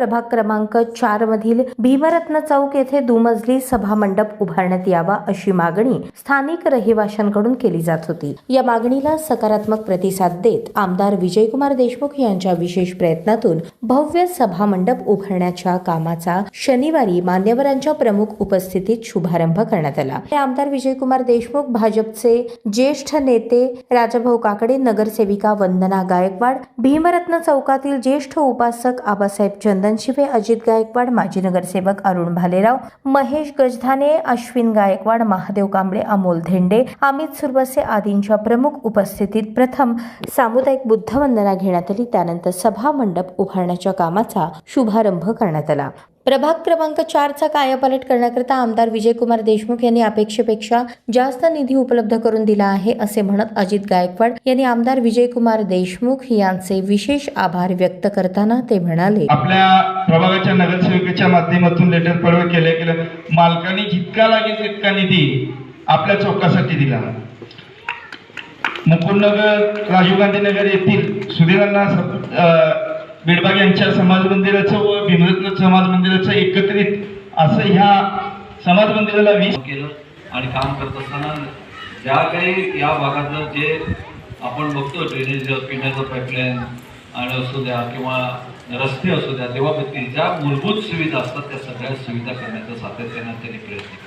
प्रभाग क्रमांक चार मधील भीमरत्न चौक येथे दुमजली सभा मंडप उभारण्यात यावा अशी मागणी स्थानिक रहिवाशांकडून केली जात होती. या मागणीला सकारात्मक प्रतिसाद देत आमदार विजयकुमार देशमुख यांच्या विशेष प्रयत्नातून भव्य सभा मंडप उभारण्याच्या कामाचा शनिवारी मान्यवरांच्या प्रमुख उपस्थितीत शुभारंभ करण्यात आला. हे आमदार विजयकुमार देशमुख भाजपचे ज्येष्ठ नेते राजाभाऊ काकडे नगरसेविका वंदना गायकवाड भीमरत्न चौकातील ज्येष्ठ उपासक आबासाहेब चंदनशिवे अजित गायकवाड माजी नगरसेवक अरुण भालेराव महेश गजधाने अश्विन गायकवाड महादेव कांबळे अमोल धेंडे अमित सुरवसे आदींच्या प्रमुख उपस्थितीत प्रथम सामुदायिक बुद्धवंदना घेण्यात आली. त्यानंतर सभा मंडप उभारण्याच्या कामाचा शुभारंभ करण्यात आला. प्रभाग क्रमांक चारचा कायापालट करण्याकरता आमदार विजयकुमार देशमुख यांनी अपेक्षेपेक्षा जास्त निधी उपलब्ध करून दिला आहे असे म्हणत अजित गायकवाड यांनी आमदार विजयकुमार देशमुख यांचे विशेष आभार व्यक्त करताना ते म्हणाले. आपल्या प्रभागाच्या नगरसेविकेच्या माध्यमातून लेटर पडवे केले गेलं. मालकाने जितका लागेल तितका निधी आपल्या चौकासाठी दिला. मुकुंदनगर राजीव गांधी नगर येथील सुधीरांना बीडबाग यांच्या समाज मंदिराचं व भीमरत्न समाज मंदिराचं एकत्रित असं ह्या समाज मंदिराला वीस केलं आणि काम करत असताना ज्या काही या भागातलं जे आपण बघतो ड्रेनेज पिण्याचं पाईपलाईन आणि असू द्या किंवा रस्ते असू द्या तेव्हा ज्या मूलभूत सुविधा असतात त्या सगळ्या सुविधा करण्याचा सातत्यानं त्यांनी प्रयत्न केला.